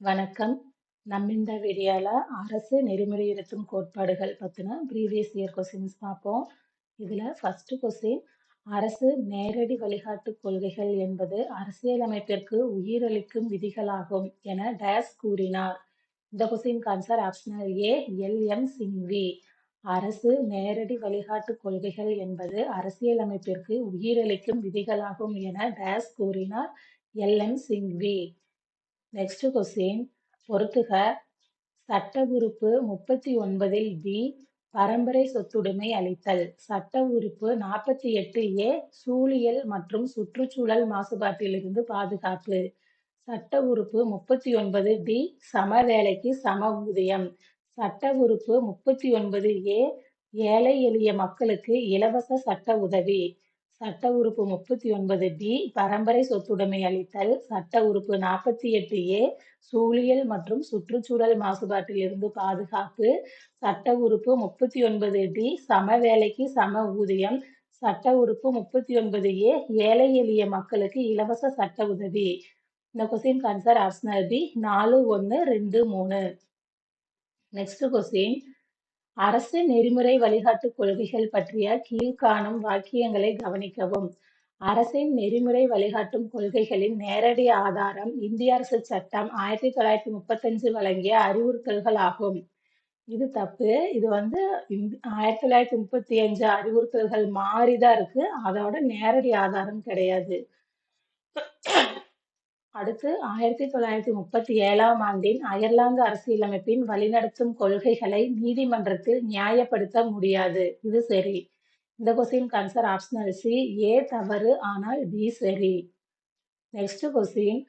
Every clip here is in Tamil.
வணக்கம். நம்ம இந்த வீடியோவில் அரசு நெறிமுறைப்படுத்தும் கோட்பாடுகள் பற்றின ப்ரீவியஸ் இயர் கொஸ்டின்ஸ் பார்ப்போம். இதில் ஃபஸ்ட்டு கொஸ்டின் அரசு நேரடி வழிகாட்டுக் கொள்கைகள் என்பது அரசியலமைப்பிற்கு உயிரளிக்கும் விதிகளாகும் என டயஸ் கூறினார். இந்த கொஸ்டினுக்கு answer optional A L. M. Singhvi. அரசு நேரடி வழிகாட்டுக் கொள்கைகள் என்பது அரசியலமைப்பிற்கு உயிரளிக்கும் விதிகளாகும் என டயஸ் கூறினார். L. M. Singhvi. Next question பொறுத்துக. சட்ட உறுப்பு முப்பத்தி ஒன்பதில் பி பரம்பரை சொத்துடைமை அளித்தல். சட்ட உறுப்பு நாற்பத்தி எட்டு ஏ சூழியல் மற்றும் சுற்றுச்சூழல் மாசுபாட்டிலிருந்து பாதுகாப்பு. சட்ட உறுப்பு முப்பத்தி ஒன்பது டி சம வேலைக்கு சம ஊதியம். சட்ட உறுப்பு முப்பத்தி ஒன்பது ஏ ஏழை எளிய மக்களுக்கு இலவச சட்ட உதவி. சட்ட உறுப்பு முப்பத்தி ஒன்பது டி பரம்பரை சொத்துடைமை அளித்தல். சட்ட உறுப்பு நாற்பத்தி எட்டு ஏ சூழியல் மற்றும் சுற்றுச்சூழல் மாசுபாட்டிலிருந்து பாதுகாப்பு. சட்ட உறுப்பு முப்பத்தி ஒன்பது டி சம வேலைக்கு சம ஊதியம். சட்ட உறுப்பு முப்பத்தி ஒன்பது ஏ ஏழை எளிய மக்களுக்கு இலவச சட்ட உதவி. இந்த கொஸ்டின் ஆன்சர் ஆப்ஷனல் பி நாலு ஒன்று ரெண்டு மூணு. நெக்ஸ்ட் கொஸ்டின் அரசு நெறிமுறை வழிகாட்டு கொள்கைகள் பற்றிய கீழ்காணும் வாக்கியங்களை கவனிக்கவும். அரசின் நெறிமுறை வழிகாட்டும் கொள்கைகளின் நேரடி ஆதாரம் இந்திய அரசு சட்டம் ஆயிரத்தி தொள்ளாயிரத்தி முப்பத்தஞ்சு வழங்கிய அறிவுறுத்தல்கள் ஆகும் இது தப்பு. இது வந்து ஆயிரத்தி தொள்ளாயிரத்தி முப்பத்தி அஞ்சு அறிவுறுத்தல்கள் மாறிதான் இருக்கு. அதோட நேரடி ஆதாரம் கிடையாது. அடுத்து ஆயிரத்தி தொள்ளாயிரத்தி முப்பத்தி ஏழாம் ஆண்டின் அயர்லாந்து அரசியலமைப்பின் வழிநடத்தும் கொள்கைகளை நீதிமன்றத்தில் நியாயப்படுத்த முடியாது. இது சரி. இந்த question answer optional C A தவறு ஆனால் பி சரி. நெக்ஸ்ட் கொஸ்டின்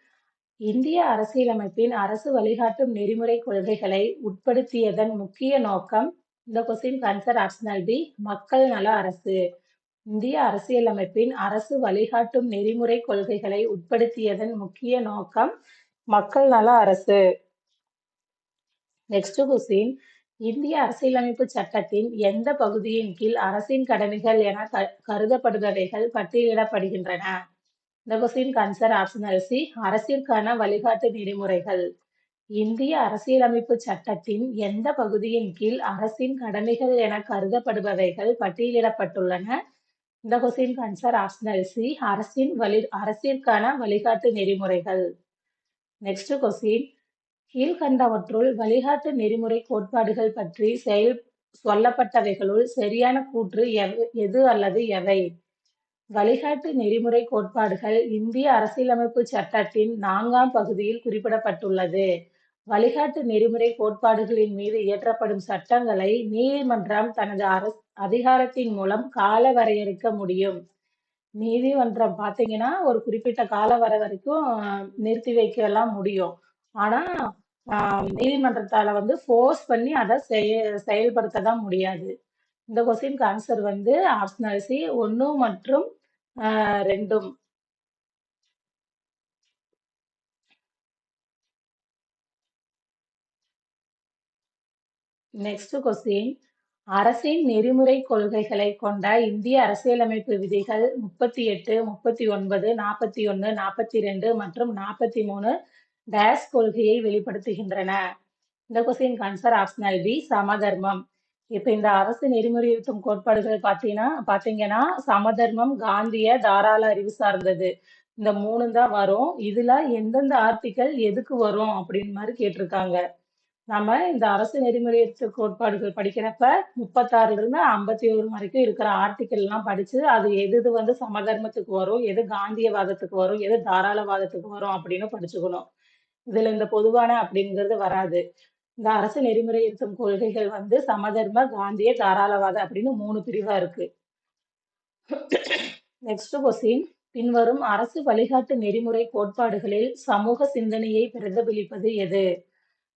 இந்திய அரசியலமைப்பின் அரசு வழிகாட்டும் நெறிமுறை கொள்கைகளை உட்படுத்தியதன் முக்கிய நோக்கம் இந்த கொஸ்டின் ஆன்சர் ஆப்ஷனல் பி மக்கள் நல அரசு. இந்திய அரசியலமைப்பின் அரசு வழிகாட்டும் நெறிமுறை கொள்கைகளை உட்படுத்தியதன் முக்கிய நோக்கம் மக்கள் நல அரசு. நெக்ஸ்ட் குசின் இந்திய அரசியலமைப்பு சட்டத்தின் எந்த பகுதியின் கீழ் அரசின் கடமைகள் என கருதப்படுபவைகள் பட்டியலிடப்படுகின்றன? இந்த கொஸ்டின் ஆன்சர் ஆப்ஷனல் சி அரசிற்கான வழிகாட்டு நெறிமுறைகள். இந்திய அரசியலமைப்பு சட்டத்தின் எந்த பகுதியின் கீழ் அரசின் கடமைகள் என கருதப்படுபவைகள் பட்டியலிடப்பட்டுள்ளன? இந்த கொஸ்டின் ஆன்சர் ஆப்ஷனல் சி அரசின் வழி அரசிற்கான வழிகாட்டு நெறிமுறைகள். நெக்ஸ்ட் கொஸ்டின் கீழ்கண்டவற்றுள் வழிகாட்டு நெறிமுறை கோட்பாடுகள் பற்றி செயல் சொல்லப்பட்டவைகளுள் சரியான கூற்று எது அல்லது எவை? வழிகாட்டு நெறிமுறை கோட்பாடுகள் இந்திய அரசியலமைப்பு சட்டத்தின் நான்காம் பகுதியில் குறிப்பிடப்பட்டுள்ளது. வழிகாட்டு நெறிமுறை கோட்பாடுகளின் மீது இயற்றப்படும் சட்டங்களை நீதிமன்றம் தனது அரசு அதிகாரத்தின் மூலம் கால வரையறுக்க முடியும். நீதிமன்றம் பார்த்தீங்கன்னா ஒரு குறிப்பிட்ட கால வர வரைக்கும் நிறுத்தி வைக்கலாம் முடியும். ஆனா நீதிமன்றத்தால வந்து ஃபோர்ஸ் பண்ணி அதை செய செயல்படுத்த தான் முடியாது. இந்த கொஸ்டின் ஆன்சர் வந்து ஆப்ஷனல் சி ஒன்று மற்றும் ரெண்டும். நெக்ஸ்ட் கொஸ்டின் அரசின் நெறிமுறை கொள்கைகளை கொண்ட இந்திய அரசியலமைப்பு விதிகள் முப்பத்தி எட்டு முப்பத்தி ஒன்பது நாற்பத்தி ஒன்று நாற்பத்தி ரெண்டு மற்றும் நாற்பத்தி மூணு டேஸ் கொள்கையை வெளிப்படுத்துகின்றன. இந்த கொஸ்டின் ஆன்சர் ஆப்ஷனல் பி சமதர்மம். இப்ப இந்த அரசு நெறிமுறையுறுத்தும் கோட்பாடுகள் பார்த்தீங்கன்னா பாத்தீங்கன்னா சமதர்மம் காந்திய தாராள அறிவு சார்ந்தது. இந்த மூணு தான் வரும். இதுல எந்தெந்த ஆர்டிக்கல் எதுக்கு வரும் அப்படின்னு மாதிரி கேட்டிருக்காங்க. நம்ம இந்த அரசு நெறிமுறையற்ற கோட்பாடுகள் படிக்கிறப்ப முப்பத்தாறுல இருந்து ஐம்பத்தி ஒரு வரைக்கும் இருக்கிற ஆர்டிக்கல் எல்லாம் படிச்சு அது எது எது வந்து சமதர்மத்துக்கு வரும் எது காந்தியவாதத்துக்கு வரும் எது தாராளவாதத்துக்கு வரும் அப்படின்னு படிச்சுக்கணும். இதுல இந்த பொதுவான அப்படிங்கிறது வராது. இந்த அரசு நெறிமுறையற்ற கொள்கைகள் வந்து சமதர்ம காந்திய தாராளவாத அப்படின்னு மூணு பிரிவா இருக்கு. நெக்ஸ்ட் கொஸ்டின் பின்வரும் அரசு வழிகாட்டு நெறிமுறை கோட்பாடுகளில் சமூக சிந்தனையை பிரதிபலிப்பது எது?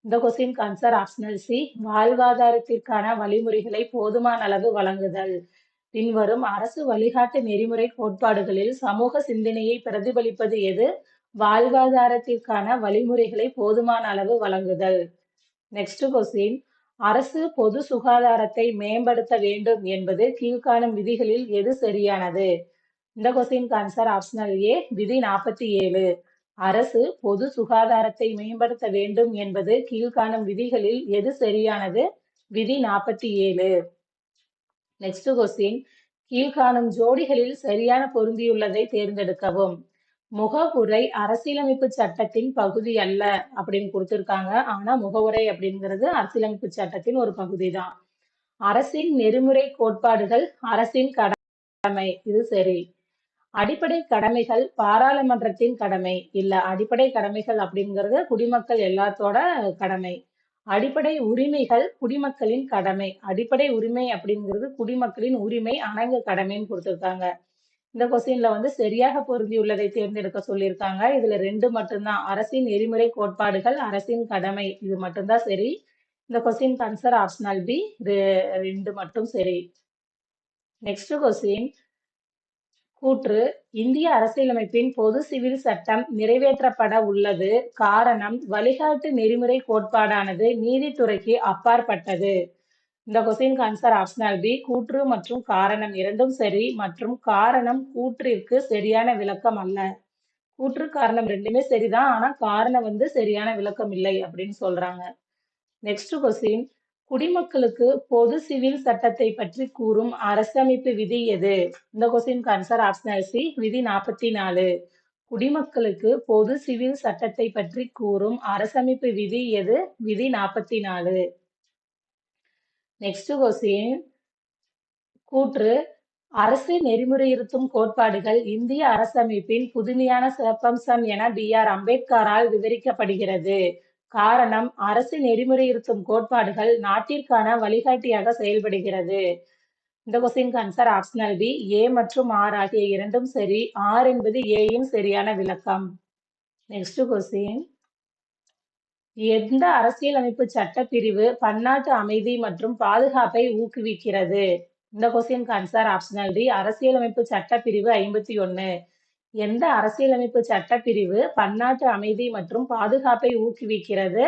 இந்த கொஸ்டின் ஆன்சர் ஆப்ஷனல் சி வாழ்வாதாரத்திற்கான வழிமுறைகளை போதுமான அளவு வழங்குதல். பின்வரும் அரசு வழிகாட்டு நெறிமுறை கோட்பாடுகளில் சமூக சிந்தனையை பிரதிபலிப்பது எது? வாழ்வாதாரத்திற்கான வழிமுறைகளை போதுமான அளவு வழங்குதல். நெக்ஸ்ட் கொஸ்டின் அரசு பொது சுகாதாரத்தை மேம்படுத்த வேண்டும் என்பது கீழ்காணும் விதிகளில் எது சரியானது? இந்த கொஸ்டின் ஆன்சர் ஆப்ஷனல் ஏ விதி நாற்பத்தி ஏழு. அரசு பொது சுகாதாரத்தை மேம்படுத்த வேண்டும் என்பது கீழ்காணும் விதிகளில் எது சரியானது? விதி நாற்பத்தி ஏழு. நெக்ஸ்ட் கொஸ்டின் கீழ்காணும் ஜோடிகளில் சரியான பொருந்தியுள்ளதை தேர்ந்தெடுக்கவும். முகவுரை அரசியலமைப்பு சட்டத்தின் பகுதி அல்ல அப்படின்னு கொடுத்திருக்காங்க. ஆனா முகவுரை அப்படிங்கிறது அரசியலமைப்பு சட்டத்தின் ஒரு பகுதி தான் அரசின் நெறிமுறை கோட்பாடுகள் அரசின் கடமை இது சரி. அடிப்படை கடமைகள் பாராளுமன்றத்தின் கடமை. இல்ல அடிப்படை கடமைகள் அப்படிங்கிறது குடிமக்கள் எல்லாத்தோட கடமை. அடிப்படை உரிமைகள் குடிமக்களின் கடமை. அடிப்படை உரிமை அப்படிங்கிறது குடிமக்களின் உரிமை அணங்க கடமைன்னு கொடுத்துருக்காங்க. இந்த கொஸ்டின்ல வந்து சரியாக பொருந்தியுள்ளதை தேர்ந்தெடுக்க சொல்லியிருக்காங்க. இதுல ரெண்டு மட்டும்தான். அரசின் நெறிமுறை கோட்பாடுகள் அரசின் கடமை. இது மட்டும்தான் சரி. இந்த கொஸ்டின் ஆன்சர் ஆப்ஷனல் பி ரெண்டு மட்டும் சரி. நெக்ஸ்ட் கொஸ்டின் கூற்று இந்திய அரசியலமைப்பின் பொது சிவில் சட்டம் நிறைவேற்றப்பட உள்ளது. காரணம் வழிகாட்டு நெறிமுறை கோட்பாடானது நீதித்துறைக்கு அப்பாற்பட்டது. இந்த கொசின் ஆன்சர் ஆப்ஷனல் பி கூற்று மற்றும் காரணம் இரண்டும் சரி மற்றும் காரணம் கூற்றிற்கு சரியான விளக்கம் அல்ல. கூற்று காரணம் ரெண்டுமே சரிதான் ஆனா காரணம் வந்து சரியான விளக்கம் இல்லை அப்படின்னு சொல்றாங்க. நெக்ஸ்ட் கொஸ்டின் குடிமக்களுக்கு பொது சிவில் சட்டத்தை பற்றி கூறும் அரசமைப்பு விதி எது? இந்த கொஸ்டின் ஆன்சர் ஆப்ஷனல் சி விதி நாற்பத்தி நாலு குடிமக்களுக்கு பொது சிவில் சட்டத்தை பற்றி கூறும் அரசமைப்பு விதி எது? விதி நாற்பத்தி நாலு நெக்ஸ்ட் கொஸ்டின் கூற்று அரசு நெறிமுறையிருத்தும் கோட்பாடுகள் இந்திய அரசமைப்பின் புதுமையான சிறப்பம்சம் என பி ஆர் அம்பேத்கரால் விவரிக்கப்படுகிறது. காரணம் அரசு நெறிமுறையிருத்தும் கோட்பாடுகள் நாட்டிற்கான வழிகாட்டியாக செயல்படுகிறது. இந்த question answer optional B A மற்றும் ஆர் ஆகிய இரண்டும் சரி ஆர் என்பது ஏயின் சரியான விளக்கம். நெக்ஸ்ட் கொஸ்டின் எந்த அரசியலமைப்பு சட்ட பிரிவு பன்னாட்டு அமைதி மற்றும் பாதுகாப்பை ஊக்குவிக்கிறது? இந்த கொஸ்டின் ஆன்சர் ஆப்ஷனல் டி அரசியலமைப்பு சட்ட பிரிவு ஐம்பத்தி ஒன்னு. எந்த அரசியலமைப்பு சட்டப்பிரிவு பன்னாட்டு அமைதி மற்றும் பாதுகாப்பை ஊக்குவிக்கிறது?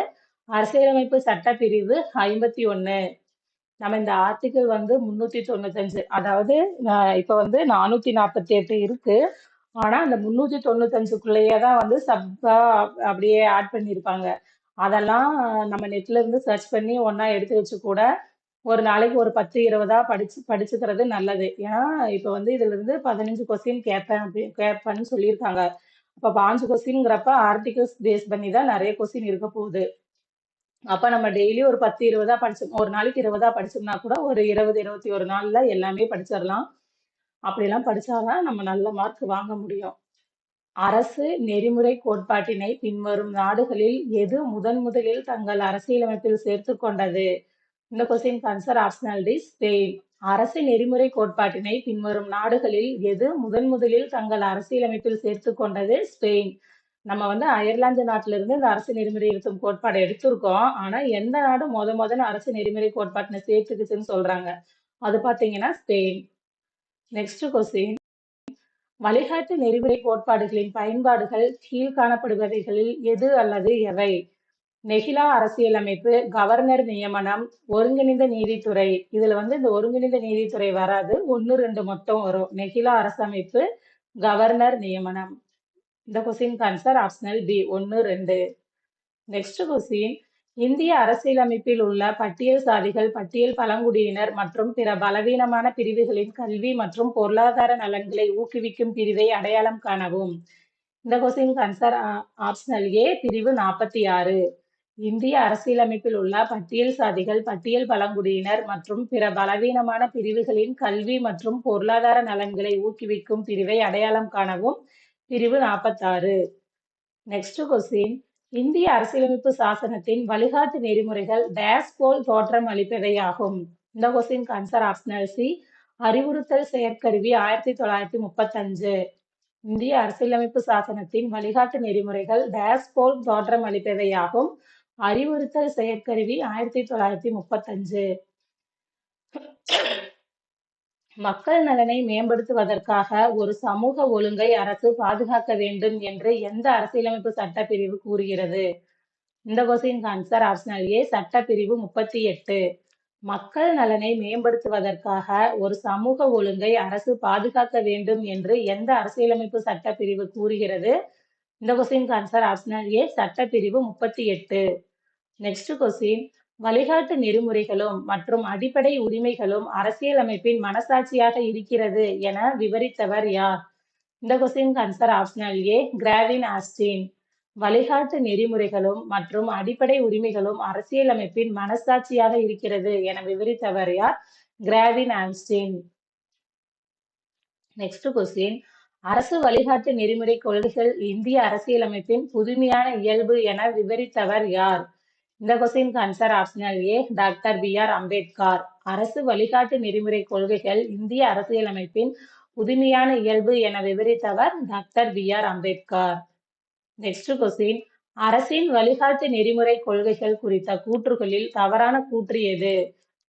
அரசியலமைப்பு சட்டப்பிரிவு ஐம்பத்தி ஒன்று நம்ம இந்த ஆர்டிகிள் வந்து முன்னூத்தி தொண்ணூத்தஞ்சு. அதாவது இப்போ வந்து நானூத்தி நாற்பத்தி எட்டு இருக்கு. ஆனா அந்த முன்னூத்தி தொண்ணூத்தஞ்சுக்குள்ளேயே தான் வந்து சப்பா அப்படியே ஆட் பண்ணியிருப்பாங்க அதெல்லாம் நம்ம நெட்ல இருந்து சர்ச் பண்ணி ஒன்னா எடுத்து வச்சு கூட ஒரு நாளைக்கு ஒரு பத்து இருபதா படிச்சு படிச்சுக்கிறது நல்லது. ஏன்னா இப்ப வந்து இதுல இருந்து பதினஞ்சு கொஸ்டின் கேட்பேன் அப்படி கேட்பேன்னு சொல்லியிருக்காங்க. அப்ப பாஞ்சு கொஸ்டின்ங்கிறப்ப ஆர்டிகல்ஸ் பேஸ் பண்ணி தான் நிறைய கொஸ்டின் இருக்க போகுது. அப்ப நம்ம டெய்லி ஒரு பத்து இருபதா படிச்சு ஒரு நாளைக்கு இருபதா படிச்சோம்னா கூட ஒரு இருபது இருபத்தி ஒரு நாள்ல எல்லாமே படிச்சிடலாம். அப்படிலாம் படிச்சாதான் நம்ம நல்ல மார்க் வாங்க முடியும். அரசு நெறிமுறை கோட்பாட்டினை பின்வரும் நாடுகளில் எது முதன் முதலில் தங்கள் அரசியலமைப்பில் சேர்த்து கொண்டது? இந்த question answer optional D Spain அரசு நெறிமுறை கோட்பாட்டினை பின்வரும் நாடுகளில் எது முதன் முதலில் தங்கள் அரசியலமைப்பில் சேர்த்து கொண்டது? ஸ்பெயின் நம்ம வந்து அயர்லாந்து நாட்டில இருந்து இந்த அரசு நெறிமுறை இருக்கும் கோட்பாடை எடுத்திருக்கோம். ஆனா எந்த நாடு முத முதல்ல அரசு நெறிமுறை கோட்பாட்டினை சேர்த்துக்குச்சுன்னு சொல்றாங்க? அது பாத்தீங்கன்னா ஸ்பெயின் நெக்ஸ்ட் கொஸ்டின் வழிகாட்டு நெறிமுறை கோட்பாடுகளின் பயன்பாடுகள் கீழ்காணப்படுபவைகளில் எது அல்லது எவை? நெகிலா அரசியலமைப்பு கவர்னர் நியமனம் ஒருங்கிணைந்த நீதித்துறை. இதுல வந்து இந்த ஒருங்கிணைந்த நீதித்துறை வராது. ஒன்னு ரெண்டு மொத்தம் வரும். நெகிலா அரசமைப்பு கவர்னர் நியமனம். இந்த கொஸ்டின் ஆன்சர் ஆப்ஷனல் பி ஒன்னு ரெண்டு. நெக்ஸ்ட் கொஸ்டின் இந்திய அரசியலமைப்பில் உள்ள பட்டியல் சாதிகள் பட்டியல் பழங்குடியினர் மற்றும் பிற பலவீனமான பிரிவுகளின் கல்வி மற்றும் பொருளாதார நலன்களை ஊக்குவிக்கும் பிரிவை அடையாளம் காணவும். இந்த கொஸ்டின் ஆன்சர் ஆப்ஷனல் ஏ பிரிவு நாற்பத்தி ஆறு. இந்திய அரசியலமைப்பில் உள்ள பட்டியல் சாதிகள் பட்டியல் பழங்குடியினர் மற்றும் பிற பலவீனமான பிரிவுகளின் கல்வி மற்றும் பொருளாதார நலன்களை ஊக்குவிக்கும் பிரிவை அடையாளம் காணவும் பிரிவு நாற்பத்தாறு நெக்ஸ்ட் கொஸ்டின் இந்திய அரசியலமைப்பு சாசனத்தின் வழிகாட்டு நெறிமுறைகள் டேஸ் போல் தோற்றம் அளிப்பவை ஆகும் இந்த கொஸ்டின் ஆன்சர் ஆப்ஷனல் சி அறிவுறுத்தல் செயற்கருவி ஆயிரத்தி தொள்ளாயிரத்தி முப்பத்தஞ்சு. இந்திய அரசியலமைப்பு சாசனத்தின் வழிகாட்டு நெறிமுறைகள் டேஸ் போல் தோற்றம் அளிப்பவையாகும். அறிவுறுத்தல் செயற்கருவி ஆயிரத்தி தொள்ளாயிரத்தி முப்பத்தஞ்சு. மக்கள் நலனை மேம்படுத்துவதற்காக ஒரு சமூக ஒழுங்கை அரசு பாதுகாக்க வேண்டும் என்று எந்த அரசியலமைப்பு சட்டப்பிரிவு கூறுகிறது? இந்த கொஸ்டின் ஆன்சர் ஆப்ஷனல் ஏ சட்டப்பிரிவு முப்பத்தி எட்டு. மக்கள் நலனை மேம்படுத்துவதற்காக ஒரு சமூக ஒழுங்கை அரசு பாதுகாக்க வேண்டும் என்று எந்த அரசியலமைப்பு சட்டப்பிரிவு கூறுகிறது? இந்த கொஸ்டினுக்கு ஆன்சர் ஆப்ஷனல் ஏ சட்டப்பிரிவு முப்பத்தி எட்டு. நெக்ஸ்ட் கொஸ்டின் வழிகாட்டு நெறிமுறைகளும் மற்றும் அடிப்படை உரிமைகளும் அரசியலமைப்பின் மனசாட்சியாக இருக்கிறது என விவரித்தவர் யார்? இந்த கொஸ்டினுக்கு answer optional A Granville Austin வழிகாட்டு நெறிமுறைகளும் மற்றும் அடிப்படை உரிமைகளும் அரசியலமைப்பின் மனசாட்சியாக இருக்கிறது என விவரித்தவர் யார்? கிராவின் ஆன்ஸ்டீன் நெக்ஸ்ட் கொஸ்டின் அரசு வழிகாட்டு நெறிமுறை கொள்கைகள் இந்திய அரசியலமைப்பின் புதுமையான இயல்பு என விவரித்தவர் யார்? இந்த கொஸ்டினுக்கு answer optional A doctor B R Ambedkar. அரசு வழிகாட்டு நெறிமுறை கொள்கைகள் இந்திய அரசியலமைப்பின் புதுமையான இயல்பு என விவரித்தவர் doctor B R Ambedkar. Next question அரசின் வழிகாட்டு நெறிமுறை கொள்கைகள் குறித்த கூற்றுகளில் தவறான கூற்று எது?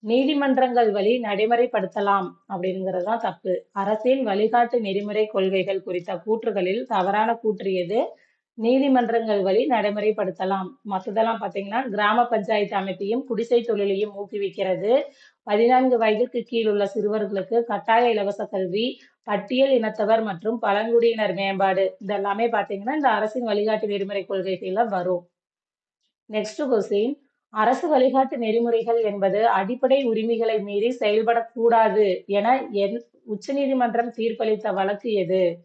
நீதிமன்றங்கள் வழி நடைமுறைப்படுத்தலாம் அப்படிங்கிறது தான் தப்பு. அரசின் வழிகாட்டு நெறிமுறை கொள்கைகள் குறித்த கூற்றுகளில் தவறான கூற்று எது? நீதிமன்றங்கள் வழி நடைமுறைப்படுத்தலாம். மற்றதெல்லாம் பார்த்தீங்கன்னா கிராம பஞ்சாயத்து அமைப்பையும் குடிசை தொழிலையும் ஊக்குவிக்கிறது. பதினான்கு வயதுக்கு கீழ் உள்ள சிறுவர்களுக்கு கட்டாய இலவச கல்வி பட்டியல் இனத்தவர் மற்றும் பழங்குடியினர் மேம்பாடு. இதெல்லாமே பார்த்தீங்கன்னா இந்த அரசின் வழிகாட்டு நெறிமுறை கொள்கைகள்ல வரும். நெக்ஸ்ட் கொஸ்டின் அரசு வழிகாட்டு நெறிமுறைகள் என்பது அடிப்படை உரிமைகளை மீறி செயல்படக்கூடாது என என் உச்சநீதிமன்றம் தீர்ப்பளித்த வழக்கு எது?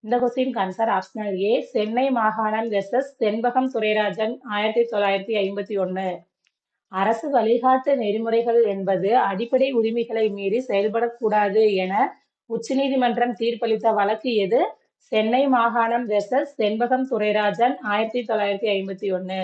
இந்த question answer optional A Chennai மாகாணம் வெர்சஸ் தென்பகம் துரைராஜன் ஆயிரத்தி தொள்ளாயிரத்தி ஐம்பத்தி ஒன்னு. அரசு வழிகாட்டு நெறிமுறைகள் என்பது அடிப்படை உரிமைகளை மீறி செயல்படக்கூடாது என உச்சநீதிமன்றம் தீர்ப்பளித்த வழக்கு எது? சென்னை மாகாணம் வெர்சஸ் தென்பகம் துரைராஜன் ஆயிரத்தி தொள்ளாயிரத்தி ஐம்பத்தி ஒன்னு.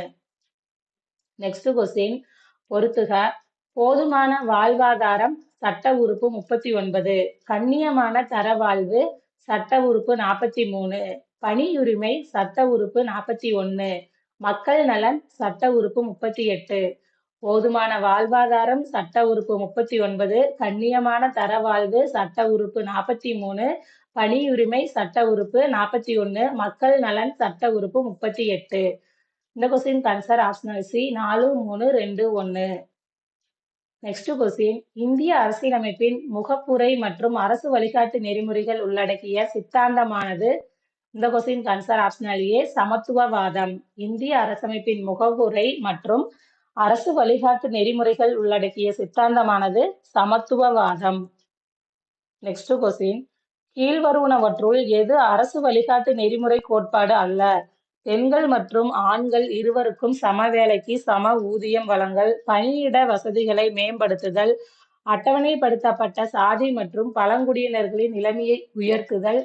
நெக்ஸ்ட் கொஸ்டின் பொறுத்துக. போதுமான வாழ்வாதாரம் சட்ட உறுப்பு முப்பத்தி ஒன்பது. கண்ணியமான தர வாழ்வு சட்ட உறுப்பு நாற்பத்தி மூணு. பணியுரிமை சட்ட உறுப்பு நாற்பத்தி ஒன்று. மக்கள் நலன் சட்ட உறுப்பு முப்பத்தி எட்டு. போதுமான வாழ்வாதாரம் சட்ட உறுப்பு முப்பத்தி ஒன்பது. கண்ணியமான தர வாழ்வு சட்ட உறுப்பு நாற்பத்தி மூணு. பணியுரிமை சட்ட உறுப்பு நாற்பத்தி ஒன்று. மக்கள் நலன் சட்ட உறுப்பு முப்பத்தி எட்டு. இந்த கொஸ்டின் ஆன்சர் ஆப்ஷனல் சி நாலு மூணு ரெண்டு ஒன்று நெக்ஸ்ட் கொஸ்டின் இந்திய அரசியலமைப்பின் முகப்புரை மற்றும் அரசு வழிகாட்டு நெறிமுறைகள் உள்ளடக்கிய சித்தாந்தமானது. இந்த கொஸ்டின் கன்சர் ஆப்ஷனல் ஏ சமத்துவவாதம். இந்திய அரசமைப்பின் முகவுரை மற்றும் அரசு வழிகாட்டு நெறிமுறைகள் உள்ளடக்கிய சித்தாந்தமானது சமத்துவவாதம். நெக்ஸ்ட் கொஸ்டின் கீழ்வருவனவற்றுள் எது அரசு வழிகாட்டு நெறிமுறை கோட்பாடு அல்ல? பெண்கள் மற்றும் ஆண்கள் இருவருக்கும் சம வேலைக்கு சம ஊதியம் வழங்கல் பணியிட வசதிகளை மேம்படுத்துதல் அட்டவணைப்படுத்தப்பட்ட சாதி மற்றும் பழங்குடியினர்களின் நிலைமையை உயர்த்துதல்.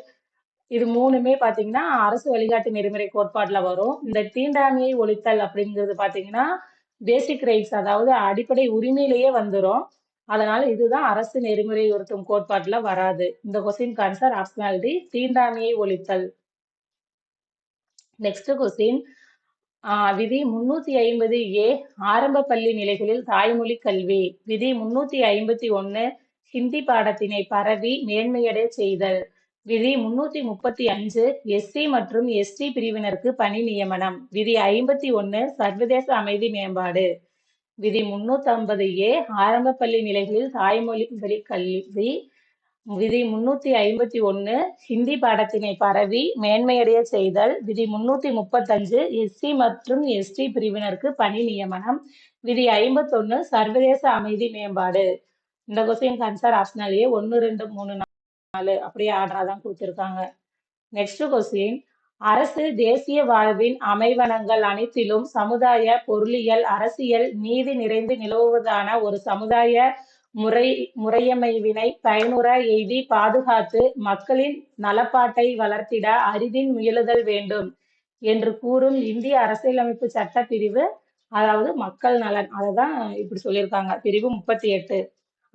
இது மூணுமே பாத்தீங்கன்னா அரசு வழிகாட்டு நெறிமுறை கோட்பாட்டில் வரும். இந்த தீண்டாமையை ஒழித்தல் அப்படிங்கிறது பாத்தீங்கன்னா பேசிக் ரைட்ஸ் அதாவது அடிப்படை உரிமையிலேயே வந்துடும் அதனால இதுதான் அரசு நெறிமுறை உறுத்தும் கோட்பாட்டில் வராது. இந்த கொஸ்டின் ஆன்சர் ஆப்ஷனாலிட்டி தீண்டாமையை ஒழித்தல். நெக்ஸ்ட் கொஸ்டின் விதி முன்னூத்தி ஐம்பது ஏ ஆரம்ப பள்ளி நிலைகளில் தாய்மொழி கல்வி. விதி முன்னூத்தி ஐம்பத்தி ஒன்னு ஹிந்தி பாடத்தினை பரவி மேன்மையடைய செய்தல். விதி முன்னூத்தி முப்பத்தி அஞ்சு எஸ்சி மற்றும் எஸ்டி பிரிவினருக்கு பணி நியமனம். விதி ஐம்பத்தி ஒன்னு சர்வதேச அமைதி மேம்பாடு. விதி முன்னூத்தி ஐம்பது ஏ ஆரம்ப பள்ளி நிலைகளில் தாய்மொழி கல்வி விதி முன்னூத்தி ஐம்பத்தி ஒன்னு ஹிந்தி பாடத்தினை பரவி மேன்மையடைய செய்தல். விதி முன்னூத்தி முப்பத்தஞ்சு எஸ்சி மற்றும் எஸ்டி பிரிவினருக்கு பணி நியமனம். விதி ஐம்பத்தொன்னு சர்வதேச அமைதி மேம்பாடு. இந்த கொஸ்டின் ஆன்சர் ஆப்ஷனல் ஏ ஒன்னு ரெண்டு மூணு நாலு. அப்படியே ஆர்டரா தான் கொடுத்துருக்காங்க. நெக்ஸ்ட் கொஸ்டின் அரசு தேசிய வாழ்வின் அமைவனங்கள் அனைத்திலும் சமுதாய பொருளியல் அரசியல் நீதி நிறைந்து நிலவுவதான ஒரு சமுதாய முறை முறையமைவினை பயனுற எய்தி பாதுகாத்து மக்களின் நலப்பாட்டை வளர்த்திட அரிதின் முயலுதல் வேண்டும் என்று கூறும் இந்திய அரசியலமைப்பு சட்ட பிரிவு அதாவது மக்கள் நலன். அதை தான் இப்படி சொல்லியிருக்காங்க. பிரிவு முப்பத்தி எட்டு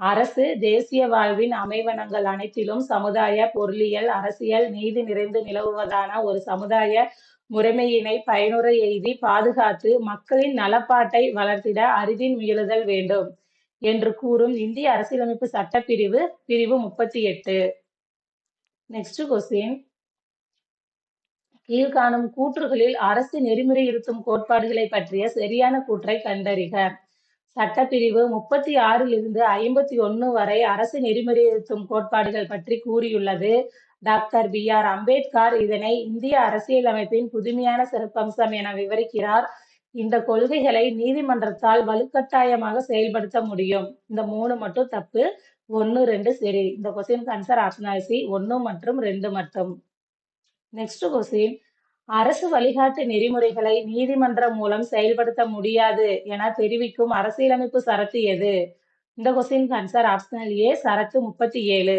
அரசு தேசிய வாழ்வின் அமைவனங்கள் அனைத்திலும் சமுதாய பொருளியல் அரசியல் நீதி நிறைந்து நிலவுவதான ஒரு சமுதாய முறைமையினை பயனுற எய்தி பாதுகாத்து மக்களின் நலப்பாட்டை வளர்த்திட அரிதின் முயலுதல் வேண்டும். என்று கூறும் இந்திய அரசியலமைப்பு சட்டப்பிரிவு பிரிவு முப்பத்தி எட்டு. நெக்ஸ்ட் கொஸ்டின் கீழ்காணும் கூற்றுகளில் அரசு நெறிமுறை இருத்தும் கோட்பாடுகளை பற்றிய சரியான கூற்றை கண்டறிக. சட்டப்பிரிவு முப்பத்தி ஆறில் இருந்து ஐம்பத்தி ஒன்னு வரை அரசு நெறிமுறைப்படுத்தும் கோட்பாடுகள் பற்றி கூறியுள்ளது. டாக்டர் பி ஆர் அம்பேத்கர் இதனை இந்திய அரசியலமைப்பின் புதுமையான சிறப்பம்சம் என விவரிக்கிறார். இந்த கொள்கைகளை நீதிமன்றத்தால் வலுக்கட்டாயமாக செயல்படுத்த முடியும். இந்த மூணு மட்டும் தப்பு. ஒன்னு ரெண்டு சரி. இந்த கொஸ்டின் ஆன்சர் ஆப்ஷன் சி ஒன்னு மற்றும் ரெண்டு மட்டும். நெக்ஸ்ட் கொஸ்டின் அரசு வழிகாட்டு நெறிமுறைகளை நீதிமன்றம் மூலம் செயல்படுத்த முடியாது என தெரிவிக்கும் அரசியலமைப்பு சரத்து எது? இந்த கொஸ்டின் ஆன்சர் ஆப்ஷனல் ஏ சரத்து முப்பத்தி ஏழு.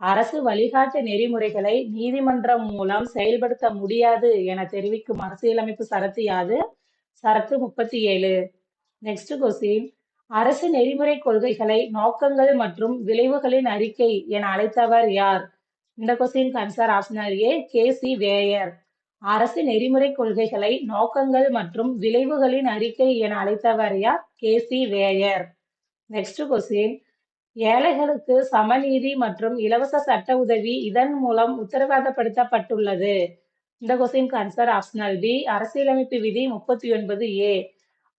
அரசு வழிகாட்டு நெறிமுறைகளை நீதிமன்றம் மூலம் செயல்படுத்த முடியாது என தெரிவிக்கும் அரசியலமைப்பு சரத்து யாது? சரத்து முப்பத்தி ஏழு. நெக்ஸ்ட் கொஸ்டின் அரசு நெறிமுறை கொள்கைகளை நோக்கங்கள் மற்றும் விளைவுகளின் அறிக்கை என அழைத்தவர் யார்? இந்த question answer optional A K. C. Wheare. அரசு நெறிமுறை கொள்கைகளை நோக்கங்கள் மற்றும் விளைவுகளின் அறிக்கை என அழைத்தவர் யார்? K. C. Wheare. Next question ஏழைகளுக்கு சமநீதி மற்றும் இலவச சட்ட உதவி இதன் மூலம் உத்தரவாதப்படுத்தப்பட்டுள்ளது. இந்த கொஸ்டின் ஆன்சர் ஆப்ஷனல் பி அரசியலமைப்பு விதி முப்பத்தி ஒன்பது ஏ.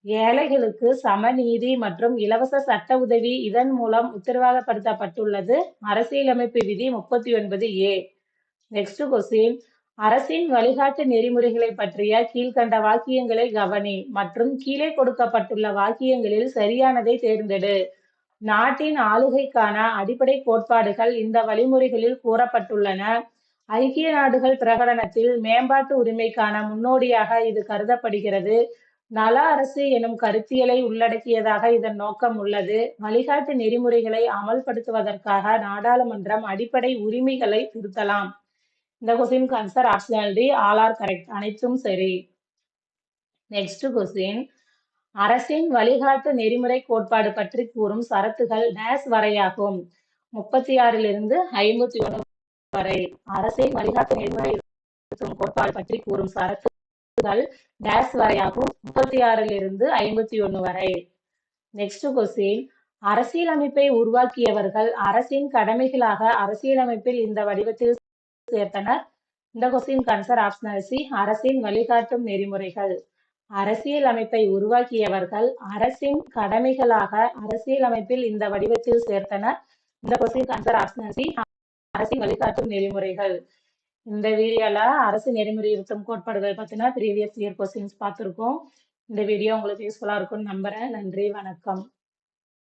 ஏழைகளுக்கு சமநீதி மற்றும் இலவச சட்ட உதவி இதன் மூலம் உத்தரவாதப்படுத்தப்பட்டுள்ளது. அரசியலமைப்பு விதி முப்பத்தி ஒன்பது ஏ. நெக்ஸ்ட் கொஸ்டின் அரசின் வழிகாட்டு நெறிமுறைகளை பற்றிய கீழ்கண்ட வாக்கியங்களை கவனி மற்றும் கீழே கொடுக்கப்பட்டுள்ள வாக்கியங்களில் சரியானதை தேர்ந்தெடு. நாட்டின் ஆளுகைக்கான அடிப்படை கோட்பாடுகள் இந்த வழிமுறைகளில் கூறப்பட்டுள்ளன. ஐக்கிய நாடுகள் பிரகடனத்தில் மேம்பாட்டு உரிமைக்கான முன்னோடியாக இது கருதப்படுகிறது. நல அரசு எனும் கருத்தியலை உள்ளடக்கியதாக இதன் நோக்கம் உள்ளது. வழிகாட்டு நெறிமுறைகளை அமல்படுத்துவதற்காக நாடாளுமன்றம் அடிப்படை உரிமைகளை திருத்தலாம். இந்த question answer optional D all are correct அனைத்தும் சரி. நெக்ஸ்ட் கொஸ்டின் அரசின் வழிகாட்டு நெறிமுறை கோட்பாடு பற்றி கூறும் சரத்துகள் டேஸ் வரையாகும். முப்பத்தி ஆறிலிருந்து ஐம்பத்தி ஒன்று வரை அரசை வழிகாட்டு நெறிமுறை கோட்பாடு பற்றி கூறும் சரத்துகள் டேஸ் வரையாகும். முப்பத்தி ஆறிலிருந்து ஐம்பத்தி ஒன்று வரை. நெக்ஸ்ட் கொஸ்டின் அரசியலமைப்பை உருவாக்கியவர்கள் அரசின் கடமைகளாக அரசியலமைப்பில் இந்த வடிவத்தில் சேர்த்தனர். இந்த கொஸ்டின் கன்சர் ஆப்ஷனல் சி அரசின் வழிகாட்டும் நெறிமுறைகள். அரசியல் அமைப்பை உருவாக்கியவர்கள் அரசின் கடமைகளாக அரசியலமைப்பில் இந்த வடிவத்தில் சேர்த்தனர். இந்த கொஸ்டின் ஆன்சர் ஆப்ஷன் சி அரசின் வழிகாட்டும் நெறிமுறைகள். இந்த வீடியோல அரசு நெறிமுறை யுத்தம் கோட்பாடுகள் பத்தினா ப்ரீவியஸ் இயர் கொஸ்டின்ஸ் பார்த்துருக்கோம். இந்த வீடியோ உங்களுக்கு யூஸ்ஃபுல்லா இருக்கும்னு நம்புறேன். நன்றி வணக்கம்.